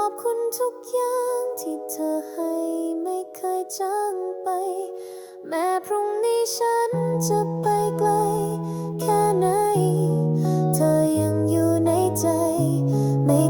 อบคุณทุกอย่างที่เธอให้ไม่เคยจางไป แม้พรุ่งนี้ฉันจะไปไกล แค่ไหน เธอยังอยู่ในใจไม่